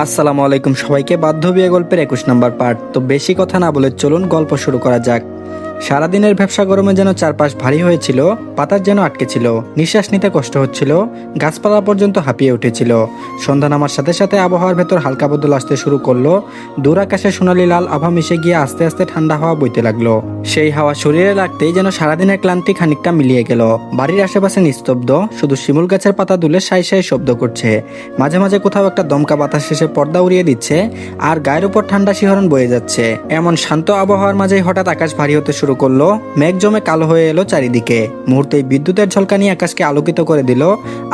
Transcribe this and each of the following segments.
আসসালামু আলাইকুম সবাইকে বাধ্য বিয়ে গল্পের একুশ নম্বর পার্ট। তো বেশি কথা না বলে চলুন গল্প শুরু করা যাক। সারাদিনের ব্যবসা গরমে যেন চারপাশ ভারী হয়েছিল পাতার যেন আটকে ছিল, নিঃশ্বাস নিতে কষ্ট হচ্ছিল, গাছপালা পর্যন্ত হাঁপিয়ে উঠেছিল। সন্ধ্যা নামার সাথে সাথে আবহাওয়ার ভেতর হালকা বদল আসতে শুরু করল। দূর আকাশে সোনালি লাল আভা মিশে গিয়ে আস্তে আস্তে ঠান্ডা হাওয়া বইতে লাগল। সেই হাওয়া শরীরে লাগতেই যেন সারাদিনের ক্লান্তি খানিকটা মিলিয়ে গেল। বাড়ির আশেপাশে নিস্তব্ধ, শুধু শিমুল গাছের পাতা দুলে সাই সাই শব্দ করছে। মাঝে মাঝে কোথাও একটা দমকা বাতাস শেষে পর্দা উড়িয়ে দিচ্ছে, আর গায়ের উপর ঠান্ডা শিহরণ বয়ে যাচ্ছে। এমন শান্ত আবহাওয়ার মাঝেই হঠাৎ আকাশ ভারী হতে শুরু করল। মেঘ জমে কালো হয়ে এলো চারিদিকে। মুহূর্তেই বিদ্যুতের ঝলকানি আকাশকে আলোকিত করে দিল,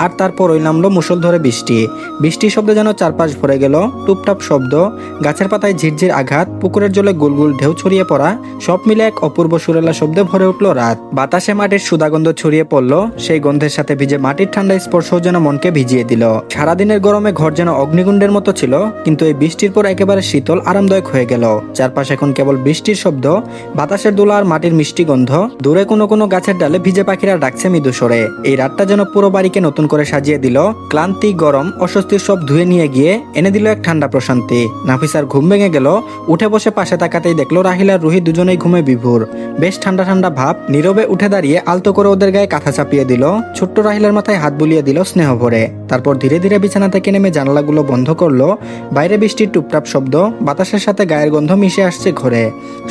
আর তারপর ওই নামলো মুসল ধরে বৃষ্টি। বৃষ্টির শব্দে যেন চারপাশ ভরে গেল, টুপটাপ শব্দ, গাছের পাতায় ঝিরঝির আঘাত, পুকুরের জলে গুলগুল ঢেউ ছড়িয়ে পড়া, সব মিলে এক অপূর্ব সুরেলা শব্দে ভরে উঠল রাত। বাতাসে মাটির সুদাগন্ধ ছড়িয়ে পড়ল, সেই গন্ধের সাথে ভিজে মাটির ঠান্ডা স্পর্শ যেন মনকে ভিজিয়ে দিল। সারাদিনের গরমে ঘর যেন অগ্নিকুণ্ডের মতো ছিল, কিন্তু এই বৃষ্টির পর একেবারে শীতল, আরামদায়ক হয়ে গেল। চারপাশে এখন কেবল বৃষ্টির শব্দ, বাতাসের দোলা আর মাটির মিষ্টি গন্ধ। দূরে কোনো কোনো গাছের ডালে ভিজে পাখিরা ডাকছে মৃদু সরে এই রাতটা যেন পুরো বাড়িকে নতুন করে সাজিয়ে দিল। ক্লান্তি, গরম অস্বস্তির সব ধুয়ে নিয়ে গিয়ে এনে দিল এক ঠান্ডা প্রশান্তি। নাফিসার ঘুম ভেঙে গেল। উঠে বসে পাশে তাকাতেই দেখল রাহিল আর রুহি দুজনেই ঘুমে বিভোর। বেশ ঠান্ডা ঠান্ডা ভাব। নীরবে উঠে দাঁড়িয়ে আলতো করে ওদের গায়ে কাঁথা চাপিয়ে দিল। ছোট্ট রাহিলের মাথায় হাত বুলিয়ে দিল স্নেহ ভরে। তারপর ধীরে ধীরে বিছানা থেকে নেমে জানালাগুলো বন্ধ করল। বাইরে বৃষ্টির টুপটাপ শব্দ, বাতাসের সাথে গায়ের গন্ধ মিশে আসছে ঘরে।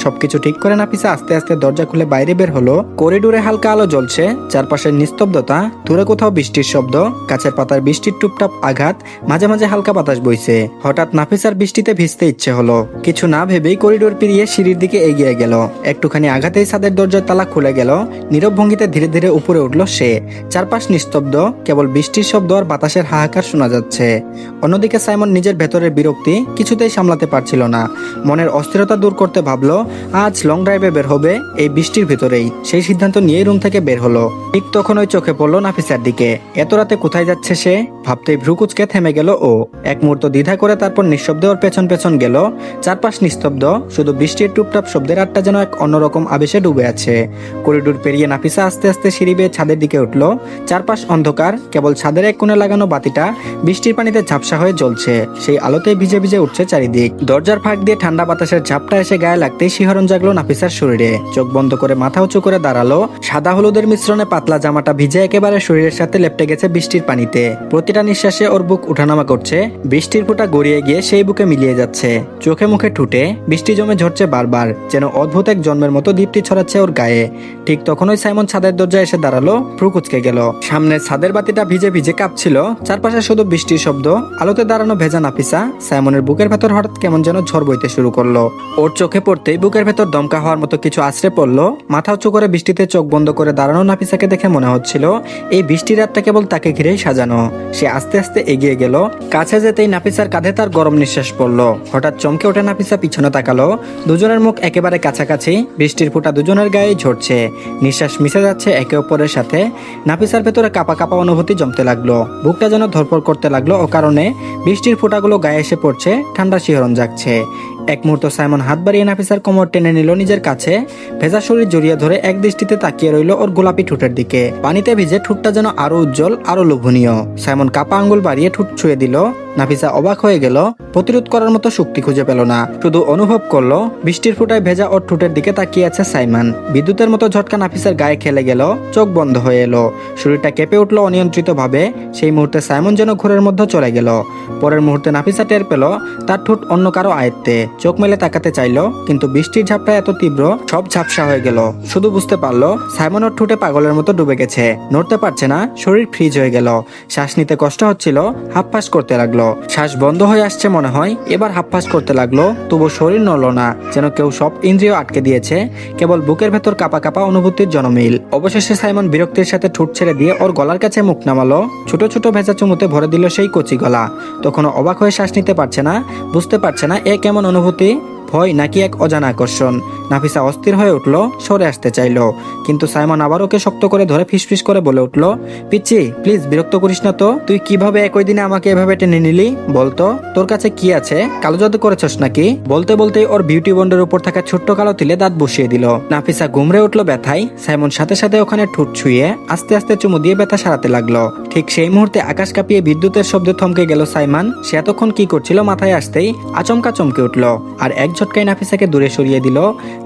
সবকিছু ঠিক করে নাফিসা আস্তে আস্তে দরজা খুলে বাইরে বের হলো, করিডোরে হালকা আলো জ্বলছে, চারপাশের নিস্তব্ধতা, দূরে কোথাও বৃষ্টির শব্দ গাছের পাতার বৃষ্টির টুপটাপ আঘাত, মাঝে মাঝে হালকা বাতাস বইছে। হঠাৎ নাফিসার বৃষ্টিতে ভিজতে ইচ্ছে হলো। কিছু না ভেবেই করিডোর পেরিয়ে সিঁড়ির দিকে এগিয়ে গেল। একটুখানি আঘাতেই ছাদের দরজার তালা খুলে গেল। নীরব ভঙ্গিতে ধীরে ধীরে উপরে উঠল সে। চারপাশ নিস্তব্ধ, কেবল বৃষ্টির শব্দ আর বাতাসের হাহাকার শোনা যাচ্ছে। অন্যদিকে সাইমন নিজের ভেতরের বিরক্তি কিছুতেই সামলাতে পারছিল না। মনের অস্থিরতা দূর করতে ভাবলো, আজ লং ড্রাইভে বের হবে এই বৃষ্টির ভেতরেই সেই সিদ্ধান্ত নিয়ে রুম থেকে বের হলো। ঠিক তখন ওই চোখে পড়ল নাফিসার দিকে। এত রাতে কোথায় যাচ্ছে সে? ভাবতে ভ্রুকুচকে থেমে গেল ও। এক মুহূর্ত দ্বিধা করে তারপর নিঃশব্দে ওর পেছন পেছন গেল। চারপাশ নিস্তব্ধ, শুধু বৃষ্টির টুপটাপ শব্দের আটটা যেন এক অন্যরকম আবেশে ডুবে আছে। করিডোর পেরিয়ে নাফিসা আস্তে আস্তে সিঁড়ি বেয়ে ছাদের দিকে উঠল। চারপাশ অন্ধকার, কেবল ছাদের এক কোণে লাগানো বাতিটা বৃষ্টির পানিতে ঝাপসা হয়ে জ্বলছে। সেই আলোতে ভিজে ভিজে উঠছে চারিদিক। দরজার ফাঁক দিয়ে ঠান্ডা বাতাসের ঝাপটা এসে গায়ে লাগতেই শিহরণ জাগলো নাফিসার শরীরে। চোখ বন্ধ করে মাথা উঁচু করে দাঁড়াল। সাদা হলুদের মিশ্রণে পাতলা জামাটা ভিজে একেবারে শরীরের সাথে লেপটে গেছে বৃষ্টির পানিতে। প্রতিটা নিঃশ্বাসে ওর বুক উঠানামা করছে। বৃষ্টির ফোঁটা গড়িয়ে গিয়ে সেই বুকে মিলিয়ে যাচ্ছে। চোখে মুখে ঠুটে, বৃষ্টি জমে ঝরছে বারবার, যেন অদ্ভুত এক জন্মের মতো দীপ্তি ছড়াচ্ছে ওর গায়ে। ঠিক তখনই সাইমন ছাদের দরজায় এসে দাঁড়াল, ভ্রু কুচকে গেল। সামনে ছাদের বাতিটা ভিজে ভিজে কাঁপছিল, চারপাশে শুধু বৃষ্টির শব্দ। আলোতে দাঁড়ানো ভেজা নাফিসা সাইমনের বুকের ভেতর হঠাৎ কেমন যেন ঝড় বইতে শুরু করল। ওর চোখে পড়তেই বুকের ভেতর দমকা হওয়ার মতো কিছু আশ্রে পড়ল, মাথা উঁচু করে বৃষ্টিতে চোখ বন্ধ করে দাঁড়ানো নাফিসাকে দেখে মনে হচ্ছিল, এই বৃষ্টির রাতটা কেবল তাকে ঘিরেই সাজানো। সে আস্তে আস্তে এগিয়ে গেল, কাছে যেতেই নাফিসার কাঁধে তার গরম নিঃশ্বাস পড়ল। হঠাৎ চমকে ওঠে নাফিসা পিছনে তাকালো, দুজনের মুখ একেবারে কাছাকাছি, বৃষ্টির ফোঁটা দুজনের গায়ে ঝরছে, নিঃশ্বাস মিশে যাচ্ছে একে অপরের সাথে। নাফিসার ভেতরে কাপা কাপা অনুভূতি জমতে লাগল, বুকটা যেন ধরপড় করতে লাগল ও কারণে বৃষ্টির ফোঁটাগুলো গায়ে এসে পড়ছে, ঠান্ডা শিহরণ জাগছে। এক মুহূর্ত সাইমন হাত বাড়িয়ে নাফিসার কোমর টেনে নিল নিজের কাছে। ভেজা শরীর জড়িয়ে ধরে এক দৃষ্টিতে তাকিয়ে রইল ওর গোলাপি ঠোঁটের দিকে। পানিতে ভিজে ঠোঁটটা যেন আরও উজ্জ্বল, আরও লোভনীয়। সাইমন কাপা আঙ্গুল বাড়িয়ে ঠোঁট ছুঁয়ে দিল। নাফিসা অবাক হয়ে গেল, প্রতিরোধ করার মতো শক্তি খুঁজে পেল না। শুধু অনুভব করল, বৃষ্টির ফোঁটায় ভেজা ওর ঠোঁটের দিকে তাকিয়ে আছে সাইমান। বিদ্যুতের মতো ঝটকা নাফিসার গায়ে খেলে গেল, চোখ বন্ধ হয়ে এলো। শরীরটা কেঁপে উঠল অনিয়ন্ত্রিত ভাবে সেই মুহূর্তে সাইমন যেন ঘোরের মধ্যে চলে গেল। পরের মুহূর্তে নাফিসা টের পেল, তার ঠোঁট অন্য কারও আয়ত্তে। চোখ মেলে তাকাতে চাইলো, কিন্তু বৃষ্টির ঝাপটা এত তীব্র, সব ঝাপসা হয়ে গেল। শুধু বুঝতে পারল সাইমনের ঠোঁটে পাগলের মতো ডুবে গেছে। নড়তে পারছে না, শরীর ফ্রিজ হয়ে গেল। শ্বাস নিতে কষ্ট হচ্ছিল হাফফাস করতে লাগল। শ্বাস বন্ধ হয়ে আসছে মনে হয়। এবার হাফফাস করতে লাগল। তবু শরীর নড়ল না, যেন কেউ সব ইন্দ্রিয় আটকে দিয়েছে। কেবল বুকের ভেতর কাপা কাপা অনুভূতির জনমিল। অবশেষে সাইমন বিরক্তির সাথে ঠোঁট ছেড়ে দিয়ে ওর গলার কাছে মুখ নামালো। ছোট ছোট ভেজা চুমুতে ভরে দিল সেই কচি গলা। তখনও অবাক হয়ে শ্বাস নিতে পারছে না, বুঝতে পারছে না এ কেমন অনুভূতি। ভয় নাকি এক অজানা আকর্ষণ। নাফিসা অস্থির হয়ে উঠল, সরে আসতে চাইলো। কিন্তু সাইমন আবার ওকে শক্ত করে ধরে ফিসফিস করে বলে উঠল পিচ্ছি প্লিজ বিরক্ত করিস না তো। তুই কীভাবে একই দিনে আমাকে এভাবে টেনে নিলি? বলতো, তোর কাছে কি আছে? কালো জাদু করেছস নাকি? বলতে বলতে ওর বিউটি বন্ডের উপর থাকা ছোট্ট কালো তিলে দাঁত বসিয়ে দিল। নাফিসা ঘুমড়ে উঠল ব্যথায়। সাইমন সাথে সাথে ওখানে ঠুট ছুঁয়ে আস্তে আস্তে চুমু দিয়ে ব্যথা সারাতে লাগল। ঠিক সেই মুহূর্তে আকাশ কাঁপিয়ে বিদ্যুতের শব্দে থমকে গেল সাইমান। সে এতক্ষণ কি করছিল মাথায় আসতেই আচমকা চমকে উঠল। আর এক ঝটকায় নাফিসাকে দূরে সরিয়ে দিল।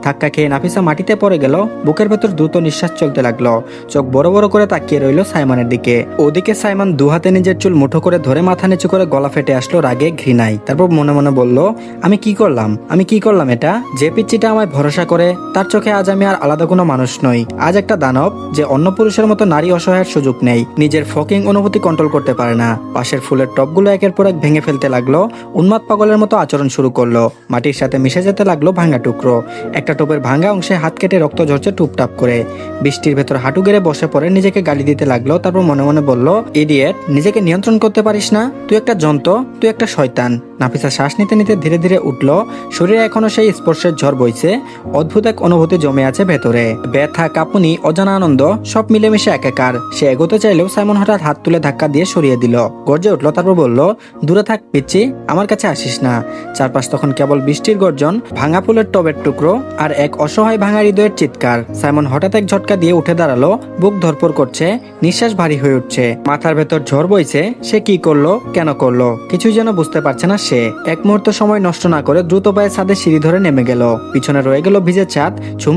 ধাক্কা খেয়ে নাফিসা মাটিতে পড়ে গেল। বুকের ভেতর দ্রুত নিঃশ্বাস চলতে লাগল। চোখ বড় বড় করে তাকিয়ে রইল সাইমনের দিকে। ওদিকে সাইমন দু হাতে নিজের চুল মুঠো করে ধরে মাথা নিচু করে গলা ফেটে আসলো রাগে ঘৃণায়। তারপর মনে মনে বলল, আমি কি করলাম? আমি কি করলাম এটা? যে পিচ্চিটা আমায় ভরসা করে, তার চোখে আজ আমি আর আলাদা কোনো মানুষ নই। আজ একটা দানব, যে অন্য পুরুষের মতো নারী অসহায়ের সুযোগ নেই। নিজের ফকিং অনুভূতি কন্ট্রোল করতে পারে না। পাশের ফুলের টপগুলো একের পর এক ভেঙে ফেলতে লাগল। উন্মাদ পাগলের মতো আচরণ শুরু করল। মাটির সাথে মিশে যেতে লাগল ভাঙা টুকরো। একটা টোপের ভাঙা অংশে হাত কেটে রক্ত ঝরছে টুপটাপ করে। বৃষ্টির ভেতর হাঁটু গেড়ে বসে পড়ে নিজেকে গালি দিতে লাগল, তারপর মনে মনে বলল ইডিয়েট নিজেকে নিয়ন্ত্রণ করতে পারিস না? তুই একটা যন্ত্র তুই একটা শয়তান। নাফিসা শ্বাস নিতে নিতে ধীরে ধীরে উঠল। শরীরে এখনও সেই স্পর্শের ঝড় বইছে। অদ্ভুত এক অনুভূতি জমে আছে ভেতরে। ব্যথা, কাঁপুনি, অজানা আনন্দ, সব মিলেমিশে একাকার। সে এগোতে চাইলেও সাইমন হঠাৎ হাত তুলে ধাক্কা দিয়ে সরিয়ে দিল। গর্জে উঠল, তারপর বলল, দূরে থাক পিচ্ছি আমার কাছে আসিস না। চারপাশ তখন কেবল বৃষ্টির গর্জন ভাঙা ফুলের টবের টুকরো আর এক অসহায় ভাঙা হৃদয়ের চিৎকার। সাইমন হঠাৎ এক ঝটকা দিয়ে উঠে দাঁড়াল, বুক ধরপর করছে, নিঃশ্বাস ভারী হয়ে উঠছে। মাথার ভেতর ঝড় বইছে, সে কি করল, কেন করল, কিছুই যেন বুঝতে পারছে না সে। এক মুহূর্ত সময় নষ্ট না করে দ্রুত পায়ে ছাদে সিঁড়ি ধরে নেমে গেল। পিছনে রয়ে গেল ভিজে ছাদ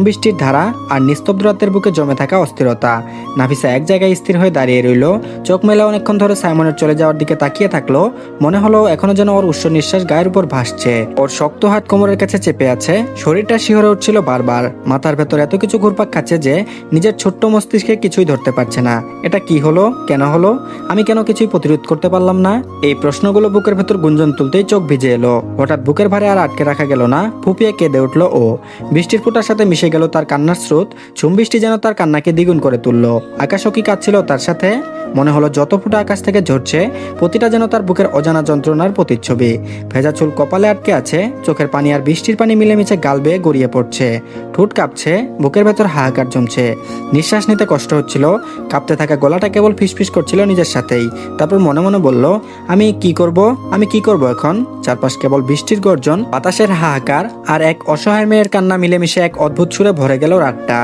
বৃষ্টির ধারা আর নিস্তব্ধ রাতের বুকে জমে থাকা অস্থিরতা। নাফিসা এক জায়গায় স্থির হয়ে দাঁড়িয়ে রইল। চোখ মেলা অনেকক্ষণ ধরে সাইমনের চলে যাওয়ার দিকে তাকিয়ে থাকল। মনে হলো এখনও যেন ওর উচ্চ নিঃশ্বাস গায়ের উপর ভাসছে। ওর শক্ত হাত কোমরের কাছে চেপে আছে। শরীরটা শিহরে উঠছিল বারবার। মাথার ভেতর এত কিছু ঘুরপাক খাচ্ছে যে নিজের ছোট্ট মস্তিষ্কে কিছুই ধরতে পারছে না। এটা কি হলো? কেন হলো? আমি কেন কিছুই প্রতিরোধ করতে পারলাম না? এই প্রশ্নগুলো বুকের ভেতর গুঞ্জন তুলতেই চোখ ভিজে এলো। হঠাৎ বুকের ভারে আর আটকে রাখা গেল না। ফুপিয়ে কেঁদে উঠল ও। বৃষ্টির ফোঁটার সাথে মিশে গেল তার কান্নার স্রোত। ছুম বৃষ্টি যেন তার কান্নাকে দ্বিগুণ করে তুললো। আকাশও কি কাঁদছিল তার সাথে? মনে হলো যত ফুটা আকাশ থেকে ঝরছে, প্রতিটা যেন তার বুকের অজানা যন্ত্রণার প্রতিচ্ছবি। ভেজা চুল কপালে আটকে আছে, চোখের পানি আর বৃষ্টির পানি মিলেমিশে গাল বেয়ে গড়িয়ে পড়ছে। ঠোঁট কাঁপছে, বুকের ভেতর হাহাকার জমছে। নিঃশ্বাস নিতে কষ্ট হচ্ছিল, কাঁপতে থাকা গলাটা কেবল ফিসফিস করছিল নিজের সাথেই। তারপর মনে মনে বলল, আমি কি করব? আমি কি করব এখন? চারপাশ কেবল বৃষ্টির গর্জন, বাতাসের হাহাকার আর এক অসহায় মেয়ের কান্না মিলেমিশে এক অদ্ভুত সুরে ভরে গেল রাতটা।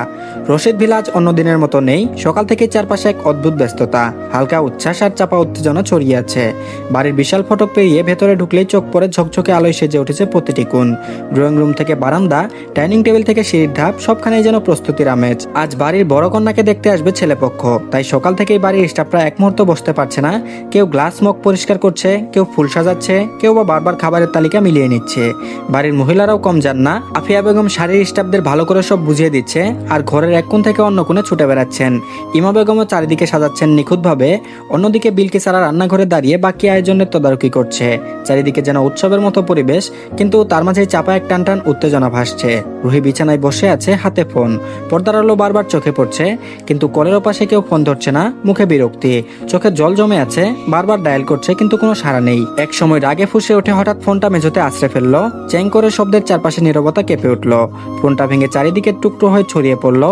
রশিদ ভিলাজ অন্য দিনের মতো নেই। সকাল থেকে চারপাশে এক অদ্ভুত ব্যস্ততা। হালকা উচ্ছ্বাস আর চাপা উত্তেজনা ছড়িয়ে আছে। বাড়ির বিশাল ফটক পেরিয়ে ভেতরে ঢুকলেই চোখ পরে ঝকঝকে আলোয় সেজে উঠেছে প্রতিটি কোণ। ড্রয়িং রুম থেকে বারান্দা, ডাইনিং টেবিল থেকে সিঁড়ির ধাপ, সবখানেই যেন প্রস্তুতির আমেজ। আজ বাড়ির বড় কন্যাকে দেখতে আসবে ছেলেপক্ষ। তাই সকাল থেকেই বাড়ির স্টাফরা এক মুহূর্ত বসতে পারছে না। কেউ গ্লাস মগ পরিষ্কার করছে, কেউ ফুল সাজাচ্ছে, কেউ বা বারবার খাবারের তালিকা মিলিয়ে নিচ্ছে। বাড়ির মহিলারাও কম যান না। আফিয়া বেগম শাড়ির স্টাফদের ভালো করে সব বুঝিয়ে দিচ্ছে, আর ঘরের এক কোণ থেকে অন্য কোণে ছুটে বেড়াচ্ছেন। ইমা বেগমও চারিদিকে সাজাচ্ছেন নিখুঁতভাবে। অন্যদিকে বিলকে সারা রান্নাঘরে দাঁড়িয়ে বাকি আয়োজনের তদারকি করছে। চারিদিকে যেন উৎসবের মতো পরিবেশ, কিন্তু তার মাঝে চাপা এক টান টান উত্তেজনা ভাসছে। রুহি বিছানায় বসে আছে, হাতে ফোন। পর্দার আলো বারবার চোখে পড়ছে, কিন্তু কলের পাশে কেউ ফোন ধরছে না, মুখে বিরক্তি। চোখে জল জমে আছে, বারবার ডায়াল করছে, কিন্তু কোনো সাড়া নেই। এক সময় রাগে ফুসে উঠে হঠাৎ ফোনটা মেঝোতে আছড়ে ফেলল। চ্যাং করে শব্দের চারপাশে নীরবতা কেঁপে উঠল। ফোনটা ভেঙে চারিদিকে টুকরো হয়ে ছড়িয়ে পড়ল।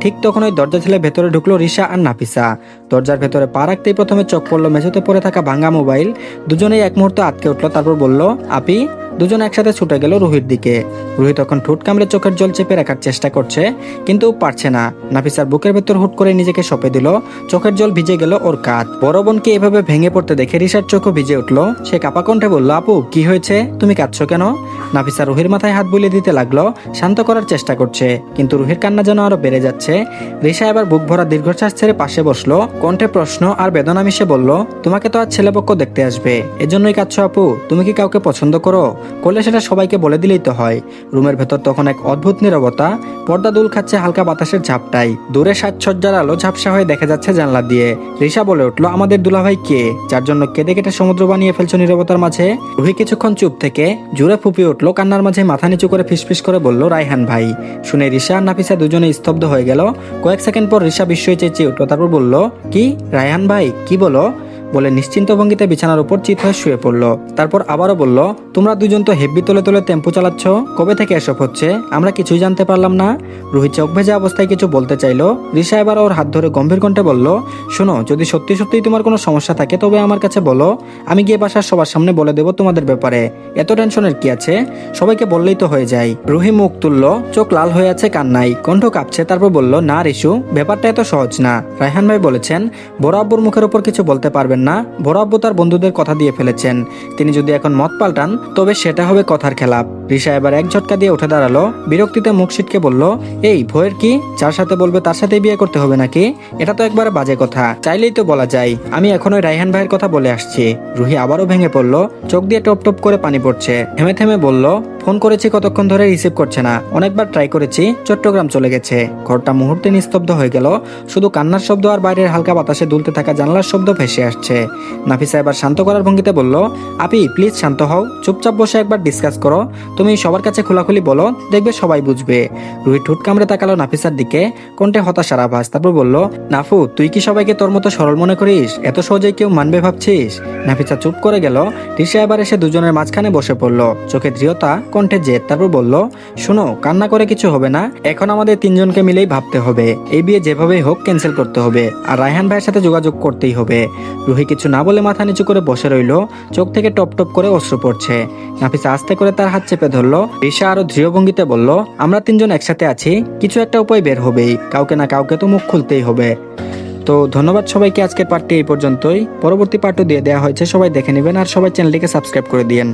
ঠিক তখন ওই দরজা ছেলে ভেতরে ঢুকলো রিসা আর নাফিসা। দরজার ভেতরে পা রাখতেই প্রথমে চোখ পড়ল মেঝেতে পড়ে থাকা ভাঙ্গা মোবাইল। দুজনেই এক মুহূর্ত আটকে উঠল, তারপর বলল, আপি দুজন একসাথে ছুটে গেল রুহির দিকে। রুহি তখন ঠোঁট কামড়ে চোখের জল চেপে রাখার চেষ্টা করছে, কিন্তু পারছে না। নাফিসার বুকের ভেতর হুট করে নিজেকে সঁপে দিল। চোখের জল ভিজে গেল ওর কাঁধ। বড় বোনকে এভাবে ভেঙে পড়তে দেখে রিসার চোখও ভিজে উঠল। সে কাপা কণ্ঠে বলল, আপু, কি হয়েছে? তুমি কাঁদছো কেন? নাফিসা রুহির মাথায় হাত বুলিয়ে দিতে লাগল, শান্ত করার চেষ্টা করছে। কিন্তু রুহির কান্না যেন আরও বেড়ে যাচ্ছে। রিসা এবার বুক ভরা দীর্ঘশ্বাস ছেড়ে পাশে বসল। কণ্ঠে প্রশ্ন আর বেদনা মিশে বলল, তোমাকে তো আজ ছেলেপক্ষ দেখতে আসবে। এজন্যই কাঁদছো আপু। তুমি কি কাউকে পছন্দ করো? করলে সেটা সবাইকে বলে দিলেই তো হয়। রুমের ভেতর তখন এক অদ্ভুত নীরবতা, পর্দা দুল খাচ্ছে হালকা বাতাসের ঝাপটাই দূরে সাজসজ্জার আলো ঝাপসা হয়ে দেখা যাচ্ছে জানলা দিয়ে। রিসা বলে উঠল, আমাদের দুলাভাই কে? যার জন্য কেঁদে কেটে সমুদ্র বানিয়ে ফেলছো নীরবতার মাঝে? রুহি কিছুক্ষণ চুপ থেকে জুড়ে ফুপিয়ে উঠল, কান্নার মাঝে মাথা নিচু করে ফিসফিস করে বলল, রায়হান ভাই। শুনে রিসা আর নাফিসা দুজনে স্তব্ধ হয়ে গেল। কয়েক সেকেন্ড পর রিসা বিস্ময় চেঁচিয়ে উঠল, তারপর বলল, কি? রায়হান ভাই? কি বলো? বলে নিশ্চিন্ত ভঙ্গিতে বিছানার উপর চিত হয়ে শুয়ে পড়ল। তারপর আবারও বলল, তোমরা দুজন তো হেব্বি তোলে তোলে টেম্পো চালাচ্ছ, কবে থেকে এসব হচ্ছে? আমরা কিছুই জানতে পারলাম না। রুহি চোখ ভেজা অবস্থায় কিছু বলতে চাইলো। রিসা এবার ওর হাত ধরে গম্ভীর কণ্ঠে বলল, শোনো, যদি সত্যি সত্যিই তোমার কোনো সমস্যা থাকে, তবে আমার কাছে বলো। আমি গিয়ে বাসার সবার সামনে বলে দেবো তোমাদের ব্যাপারে। এত টেনশনের কি আছে? সবাইকে বললেই তো হয়ে যায়। রুহি মুখ তুলল, চোখ লাল হয়ে আছে কান্নাই কণ্ঠ কাঁপছে, তারপর বলল, না রিসু ব্যাপারটা এত সহজ না। রায়হান ভাই বলেছেন, বড় আব্বুর মুখের ওপর কিছু বলতে পারবেন না। বড় তার বন্ধুদের কথা দিয়ে ফেলেছেন। তিনি যদি এখন মত পাল্টান, তবে সেটা হবে কথার খেলাপ। রিসা এবার এক ঝটকা দিয়ে উঠে দাঁড়াল। বিরক্তিতে মুখ ছিটকে বলল, এই, ভয়ের কি? যার সাথে বলবে তার সাথে বিয়ে করতে হবে নাকি? এটা তো একবারে বাজে কথা। চাইলেই তো বলা যায়। আমি এখন ওই রায়হান ভাইয়ের কথা বলে আসছি। রুহি আবারও ভেঙে পড়ল। চোখ দিয়ে টপ টপ করে পানি পড়ছে। থেমে থেমে বলল, ফোন করেছি, কতক্ষণ ধরে রিসিভ করছে না। অনেকবার ট্রাই করেছি, চট্টগ্রাম চলে গেছে। ঘরটা মুহূর্তে নিস্তব্ধ হয়ে গেল। শুধু কান্নার শব্দ আর বাইরের হালকা বাতাসে দুলতে থাকা জানলার শব্দ ভেসে আসছে। নাফিসা এবার শান্ত করার ভঙ্গিতে বলল, আপি, প্লিজ শান্ত হও। চুপচাপ বসে একবার ডিসকাস করো। তুমি সবার কাছে খোলাখুলি বলো, দেখবে সবাই বুঝবে। রুহি ঠুট কামড়ে তাকালো নাফিসার দিকে কোনটে হতাশার আভাস। তারপর বলল, নাফু, তুই কি সবাইকে তোর মতো সরল মনে করিস? এত সহজেই কেউ মানবে ভাবছিস? নাফিসা চুপ করে গেল। রিসা এবার এসে দুজনের মাঝখানে বসে পড়ল। চোখে দৃঢ়তা, কণ্ঠে জেদ। তারপর বলল, শোনো, কান্না করে কিছু হবে না। এখন আমাদের তিনজনকে মিলেই ভাবতে হবে। এই বিয়ে যেভাবেই হোক ক্যান্সেল করতে হবে। আর রায়হান ভাইয়ের সাথে যোগাযোগ করতেই হবে। রুহি কিছু না বলে মাথা নিচু করে বসে রইল। চোখ থেকে টপ টপ করে অশ্রু পড়ছে। নাফিসা আস্তে করে তার হাত চেপে ধরলো রিসা আরও দৃঢ় ভঙ্গিতে বলল, আমরা তিনজন একসাথে আছি, কিছু একটা উপায় বের হবেই, কাউকে না কাউকে তো মুখ খুলতেই হবে। তো ধন্যবাদ সবাইকে আজকের পার্টটি এই পর্যন্তই। পরবর্তী পার্টও দিয়ে দেওয়া হয়েছে, সবাই দেখে নেবেন আর সবাই চ্যানেলটিকে সাবস্ক্রাইব করে দিয়েন।